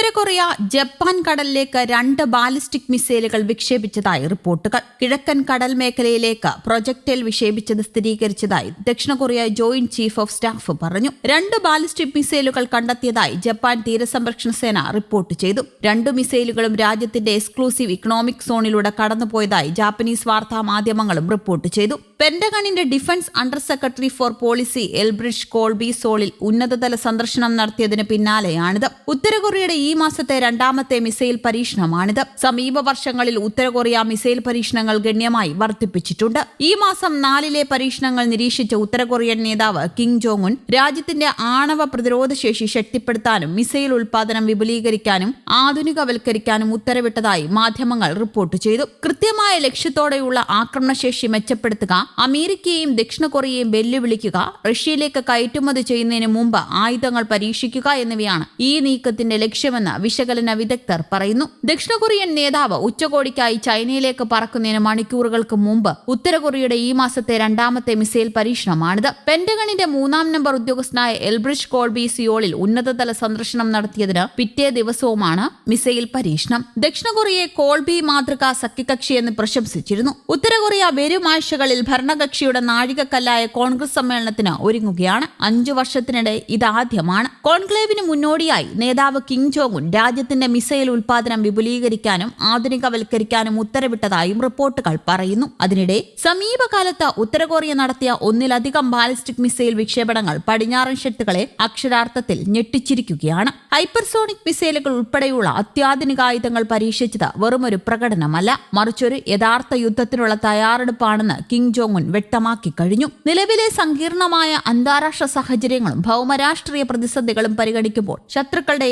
ഉത്തര Korea Japan കടലിലേക്ക് രണ്ട് ballistic മിസൈലുകൾ വിക്ഷേപിച്ചതായി റിപ്പോർട്ടുകൾ. കിഴക്കൻ കടൽ മേഖലയിലേക്ക് പ്രൊജക്ടൈൽ വിക്ഷേപിച്ചത് സ്ഥിരീകരിച്ചതായി ദക്ഷിണ Korea joint chief of staff പറഞ്ഞു. രണ്ട് ബാലിസ്റ്റിക് മിസൈലുകൾ കണ്ടെത്തിയതായി ജപ്പാൻ തീരസംരക്ഷണ സേന റിപ്പോർട്ട് ചെയ്തു. രണ്ട് മിസൈലുകളും രാജ്യത്തിന്റെ എക്സ്ക്ലൂസീവ് ഇക്കണോമിക് സോണിലൂടെ കടന്നുപോയതായി ജാപ്പനീസ് വാർത്താ മാധ്യമങ്ങളും റിപ്പോർട്ട് ചെയ്തു. പെന്റഗണിന്റെ defence under secretary for policy Elbridge Colby സോളിൽ ഉന്നതതല സന്ദർശനം നടത്തിയതിന് പിന്നാലെയാണിത്. ഉത്തര കൊറിയയുടെ ഈ മാസത്തെ രണ്ടാമത്തെ മിസൈൽ പരീക്ഷണമാണിത്. സമീപ വർഷങ്ങളിൽ ഉത്തര കൊറിയ മിസൈൽ പരീക്ഷണങ്ങൾ ഗണ്യമായി വർദ്ധിപ്പിച്ചിട്ടുണ്ട്. ഈ മാസം നാലിലെ പരീക്ഷണങ്ങൾ നിരീക്ഷിച്ച ഉത്തര കൊറിയൻ നേതാവ് കിം ജോങ് ഉൻ രാജ്യത്തിന്റെ ആണവ പ്രതിരോധ ശേഷി ശക്തിപ്പെടുത്താനും മിസൈൽ ഉൽപാദനം വിപുലീകരിക്കാനും ആധുനികവൽക്കരിക്കാനും ഉത്തരവിട്ടതായി മാധ്യമങ്ങൾ റിപ്പോർട്ട് ചെയ്തു. കൃത്യമായ ലക്ഷ്യത്തോടെയുള്ള ആക്രമണശേഷി മെച്ചപ്പെടുത്തുക അമേരിക്കയെയും ദക്ഷിണ കൊറിയയും വെല്ലുവിളിക്കുക റഷ്യയിലേക്ക് കയറ്റുമതി ചെയ്യുന്നതിന് മുമ്പ് ആയുധങ്ങൾ പരീക്ഷിക്കുക എന്നിവയാണ് ഈ നീക്കത്തിന്റെ ലക്ഷ്യമെന്ന് വിശകലന വിദഗ്ധർ പറയുന്നു. ദക്ഷിണ കൊറിയൻ നേതാവ് ഉച്ചകോടിക്കായി ചൈനയിലേക്ക് പറക്കുന്നതിന് മണിക്കൂറുകൾക്ക് മുമ്പ് ഉത്തര കൊറിയയുടെ ഈ മാസത്തെ രണ്ടാമത്തെ മിസൈൽ പരീക്ഷണമാണിത്. പെന്റഗണിന്റെ മൂന്നാം നമ്പർ ഉദ്യോഗസ്ഥനായ എൽബ്രിഷ് കോൾബി സിയോളിൽ ഉന്നതതല സന്ദർശനം നടത്തിയതിന് പിറ്റേ ദിവസവുമാണ് മിസൈൽ പരീക്ഷണം. ദക്ഷിണ കൊറിയയെ കോൾബി മാതൃക സഖ്യകക്ഷി എന്ന് പ്രശംസിച്ചിരുന്നു. ഉത്തര കൊറിയ വരും ആഴ്ചകളിൽ ഭരണകക്ഷിയുടെ നാഴികക്കല്ലായ കോൺഗ്രസ് സമ്മേളനത്തിന് ഒരുങ്ങുകയാണ്. അഞ്ചു വർഷത്തിനിടെ ഇതാദ്യമാണ്. കോൺക്ലേവിന് മുന്നോടിയായി നേതാവ് കിങ് ജോങ് ഉൻ രാജ്യത്തിന്റെ മിസൈൽ ഉൽപാദനം വിപുലീകരിക്കാനും ആധുനികവൽക്കരിക്കാനും ഉത്തരവിട്ടതായും റിപ്പോർട്ടുകൾ പറയുന്നു. അതിനിടെ സമീപകാലത്ത് ഉത്തര കൊറിയ നടത്തിയ ഒന്നിലധികം ബാലിസ്റ്റിക് മിസൈൽ വിക്ഷേപണങ്ങൾ പടിഞ്ഞാറൻ ശക്തികളെ അക്ഷരാർത്ഥത്തിൽ ഞെട്ടിച്ചിരിക്കുകയാണ്. ഹൈപ്പർസോണിക് മിസൈലുകൾ ഉൾപ്പെടെയുള്ള അത്യാധുനിക ആയുധങ്ങൾ പരീക്ഷിച്ചത് വെറുമൊരു പ്രകടനമല്ല. മറിച്ചൊരു യഥാർത്ഥ യുദ്ധത്തിനുള്ള തയ്യാറെടുപ്പാണെന്ന് കിങ് ജോങ് ഉൻ വ്യക്തമാക്കി കഴിഞ്ഞു. നിലവിലെ സങ്കീർണമായ അന്താരാഷ്ട്ര സാഹചര്യങ്ങളും ഭൗമരാഷ്ട്രീയ പ്രതിസന്ധികളും പരിഗണിക്കുമ്പോൾ ശത്രുക്കളുടെ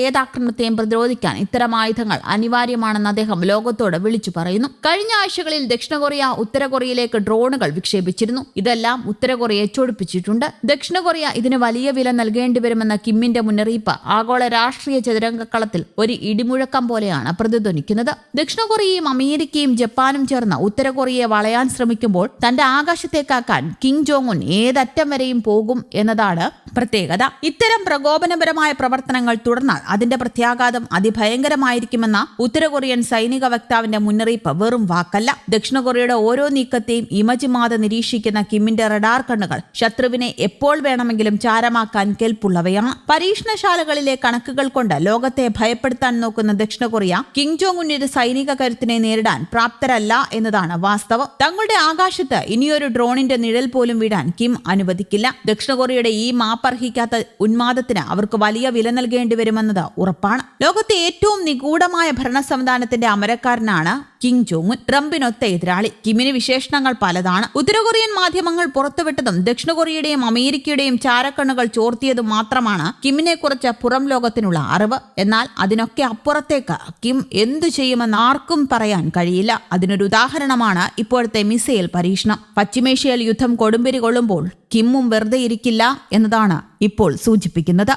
ഏതാക്രമണത്തെയും പ്രതിരോധിക്കാൻ ഇത്തരം ആയുധങ്ങൾ അനിവാര്യമാണെന്ന് അദ്ദേഹം ലോകത്തോട് വിളിച്ചു പറയുന്നു. കഴിഞ്ഞ ആഴ്ചകളിൽ ദക്ഷിണ കൊറിയ ഉത്തര കൊറിയയിലേക്ക് ഡ്രോണുകൾ വിക്ഷേപിച്ചിരുന്നു. ഇതെല്ലാം ഉത്തര കൊറിയയെ ചൊടിപ്പിച്ചിട്ടുണ്ട്. ദക്ഷിണ കൊറിയ ഇതിന് വലിയ വില നൽകേണ്ടി വരുമെന്ന കിമ്മിന്റെ മുന്നറിയിപ്പ് ആഗോള രാഷ്ട്രീയ ചതുരംഗക്കളത്തിൽ ഒരു ഇടിമുഴക്കം പോലെയാണ് പ്രതിധ്വനിക്കുന്നത്. ദക്ഷിണ കൊറിയയും അമേരിക്കയും ജപ്പാനും ചേർന്ന് ഉത്തര കൊറിയയെ വളയാൻ ശ്രമിക്കുമ്പോൾ തന്റെ ആകാശത്തേക്കാക്കാൻ കിം ജോങ് ഉൻ ഏതറ്റം വരെയും പോകും എന്നതാണ് പ്രത്യേകത. ഇത്തരം പ്രകോപനപരമായ പ്രവർത്തനങ്ങൾ തുടർന്നാൽ അതിന്റെ പ്രത്യാഘാതം അതിഭയങ്കരമായിരിക്കുമെന്ന ഉത്തര കൊറിയൻ സൈനിക വക്താവിന്റെ മുന്നറിയിപ്പ് വെറും വാക്കല്ല. ദക്ഷിണ കൊറിയയുടെ ഓരോ നീക്കത്തെയും ഇമജിമാതെ നിരീക്ഷിക്കുന്ന കിമ്മിന്റെ റഡാർ കണ്ണുകൾ ശത്രുവിനെ എപ്പോൾ വേണമെങ്കിലും ചാരമാക്കാൻ കെൽപ്പുള്ളവയാണ്. പരീക്ഷണശാലകളിലെ കണക്കുകൾ കൊണ്ട് ലോകത്തെ ഭയപ്പെടുത്താൻ നോക്കുന്ന ദക്ഷിണ കൊറിയ കിങ് ജോങ് ഉന്നിന്റെ സൈനിക കരുത്തിനെ നേരിടാൻ പ്രാപ്തരല്ല എന്നതാണ് വാസ്തവം. തങ്ങളുടെ ആകാശത്ത് ഇനിയൊരു ഡ്രോണിന്റെ നിഴൽ പോലും വിടാൻ കിം അനുവദിക്കില്ല. ദക്ഷിണ കൊറിയയുടെ ഈ മാപ്പർഹിക്കാത്ത ഉന്മാദത്തിന് അവർക്ക് വലിയ വില നൽകേണ്ടി വരുമെന്നത് ഉറപ്പാണ്. ലോകത്തെ ഏറ്റവും നിഗൂഢമായ ഭരണ സംവിധാനത്തിന്റെ അമരക്കാരനാണ് കിം ജോങ് ഉൻ ട്രംപിനൊത്ത എതിരാളി. കിമിന് വിശേഷണങ്ങൾ പലതാണ്. ഉത്തര കൊറിയൻ മാധ്യമങ്ങൾ പുറത്തുവിട്ടതും ദക്ഷിണ കൊറിയയുടെയും അമേരിക്കയുടെയും ചാരക്കണ്ണുകൾ ചോർത്തിയതും മാത്രമാണ് കിമിനെ കുറിച്ച് പുറം ലോകത്തിനുള്ള അറിവ്. എന്നാൽ അതിനൊക്കെ അപ്പുറത്തേക്ക് കിം എന്തു ചെയ്യുമെന്ന് ആർക്കും പറയാൻ കഴിയില്ല. അതിനൊരു ഉദാഹരണമാണ് ഇപ്പോഴത്തെ മിസൈൽ പരീക്ഷണം. പശ്ചിമേഷ്യയിൽ യുദ്ധം കൊടുമ്പിരി കൊള്ളുമ്പോൾ കിമ്മും വെറുതെ ഇരിക്കില്ല എന്നതാണ് ഇപ്പോൾ സൂചിപ്പിക്കുന്നത്.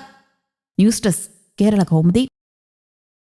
News desk Kerala Kaumudi.